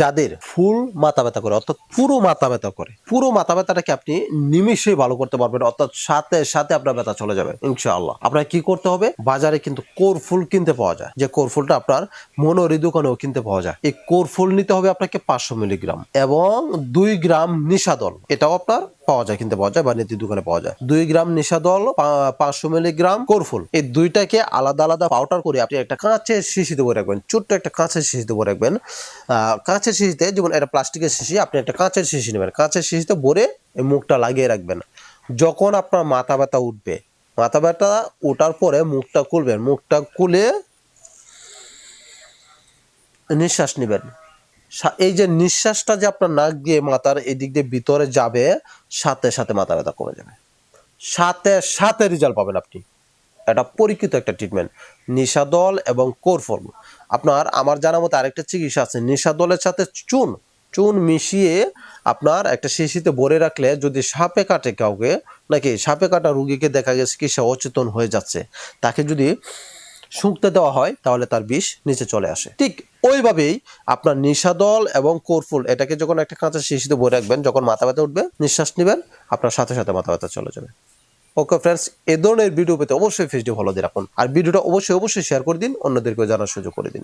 যাদের ফুল মাথা ব্যথা করে, অর্থাৎ পুরো মাথা ব্যথা করে, পুরো মাথা ব্যথাটাকে আপনি নিমিশেই ভালো করতে পারবেন, অর্থাৎ সাথে সাথে আপনার ব্যথা চলে যাবে, ইনশাআল্লাহ। আপনার কি করতে হবে? বাজারে কিন্তু কোর ফুল কিনতে পাওয়া যায়, যে কোর ফুলটা আপনার মনোরি দোকানেও কিনতে পাওয়া যায়। এই কোর ফুল নিতে হবে আপনাকে পাঁচশো মিলিগ্রাম এবং দুই গ্রাম নিশাদল, এটাও আপনার পাওয়া যায়, কিনতে পাওয়া যায় বা নীতি দোকানে পাওয়া যায়। দুই গ্রাম নিশাদল পাঁচশো মিলিগ্রাম কোরফুল এই দুইটাকে আলাদা আলাদা পাউডার করে আপনি একটা কাঁচের শিশিতে ভরে রাখবেন, ছোট্ট একটা কাঁচের শিশিতে ভরে রাখবেন। কাঁচের শিশিতে যেমন এটা প্লাস্টিকের শিশি, আপনি একটা কাঁচের শিশি নেবেন। কাঁচের শিশিতে ভরে এই মুখটা লাগিয়ে রাখবেন। যখন আপনার মাথা ব্যথা উঠবে, মাথা ব্যথা ওঠার পরে মুখটা খুলবেন। মুখটা খুলে নিঃশ্বাস নেবেন। এই যে নিঃশ্বাসটা যে আপনার নাক দিয়ে মাথার এদিক দিয়ে ভিতরে যাবে, সাথে সাথে মাথা ব্যথা কমে যাবে। সাথে সাথে রেজাল্ট পাবেন আপনি। এটা পরীক্ষিত একটা ট্রিটমেন্ট নিশাদল এবং কোরফল আপনার, আমার জানা মতো আরেকটা চিকিৎসা আছে, নিশাদলের সাথে চুন চুন মিশিয়ে আপনার একটা শিশিতে ভরে রাখলে যদি সাপে কাটে কাউকে, নাকি সাপে কাটা রুগীকে দেখা গেছে কি সে অচেতন হয়ে যাচ্ছে, তাকে যদি শুঁকতে দেওয়া হয়, তাহলে তার বিষ নিচে চলে আসে। ঠিক ওইভাবেই আপনার নিশাদল এবং কোরফুল এটাকে যখন একটা কাঁচা শিশিতে ভরে রাখবেন, যখন মাথা ব্যথা উঠবে, নিঃশ্বাস নেবেন, আপনার সাথে সাথে মাথা ব্যথা চলে যাবে। ওকে ফ্রেন্ডস এ ধরনের ভিডিও পেতে অবশ্যই ফেসটি ভালো দিয়ে রাখুন। আর ভিডিওটা অবশ্যই অবশ্যই শেয়ার করে দিন, অন্যদেরকেও জানার সুযোগ করে দিন।